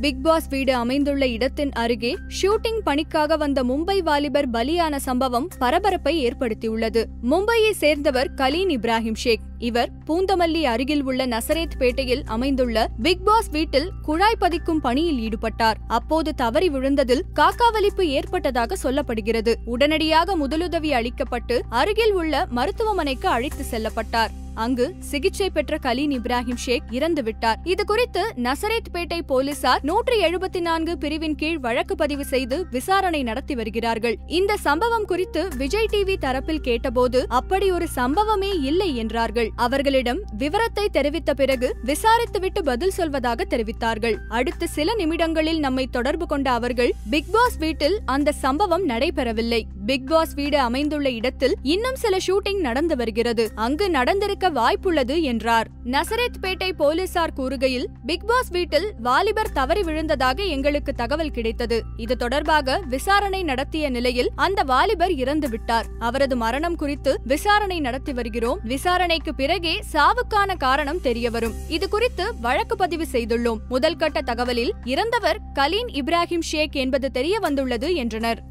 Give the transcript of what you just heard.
Big pass வீடு அமைந்துள்ள இடத்தின் அருகே ஷூட்டிங் பணிக்காக வந்த மும்பை வாலிபர் பலியான சம்பவம் பரபரப்பை ஏற்படுத்தியுள்ளது. மும்பையை சேர்ந்தவர் கலீன் இப்ராஹிம் ஷேக். இவர் பூந்தமல்லி அருகில் உள்ள நசரேத் பேட்டையில் அமைந்துள்ள பிக் பாஸ் வீட்டில் குழாய் பதிக்கும் பணியில் ஈடுபட்டார். அப்போது தவறி விழுந்ததில் காக்காவலிப்பு ஏற்பட்டதாக சொல்லப்படுகிறது. உடனடியாக முதலுதவி அளிக்கப்பட்டு அருகில் உள்ள மருத்துவமனைக்கு அழைத்து செல்லப்பட்டார். அங்கு சிகிச்சை பெற்ற கலீன் இப்ராஹிம் ஷேக் இறந்து விட்டார். இது குறித்து நசரேத் பேட்டை போலீசார் நூற்றி எழுபத்தி நான்கு பிரிவின் கீழ் வழக்கு பதிவு செய்து விசாரணை நடத்தி வருகிறார்கள். இந்த சம்பவம் குறித்து விஜய் டிவி தரப்பில் கேட்டபோது அப்படி ஒரு சம்பவமே இல்லை என்றார்கள். அவர்களிடம் விவரத்தை தெரிவித்த பிறகு விசாரித்துவிட்டு பதில் சொல்வதாக தெரிவித்தார்கள். அடுத்த சில நிமிடங்களில் நம்மை தொடர்பு கொண்ட அவர்கள் பிக் பாஸ் வீட்டில் அந்த சம்பவம் நடைபெறவில்லை. பிக் பாஸ் வீடு அமைந்துள்ள இடத்தில் இன்னும் சில ஷூட்டிங் நடந்து வருகிறது. அங்கு நடந்திருக்க வாய்ப்புள்ளது என்றார். நசரத் பேட்டை போலீசார் கூறுகையில் பிக் பாஸ் வீட்டில் வாலிபர் தவறி விழுந்ததாக எங்களுக்கு தகவல் கிடைத்தது. இது தொடர்பாக விசாரணை நடத்திய நிலையில் அந்த வாலிபர் இறந்து விட்டார். அவரது மரணம் குறித்து விசாரணை நடத்தி வருகிறோம். விசாரணைக்கு பிறகே சாவுக்கான காரணம் தெரியவரும். இது குறித்து வழக்கு பதிவு செய்துள்ளோம். முதல் கட்ட தகவலில் இறந்தவர் கலீன் இப்ராஹிம் ஷேக் என்பது தெரிய வந்துள்ளது என்றனர்.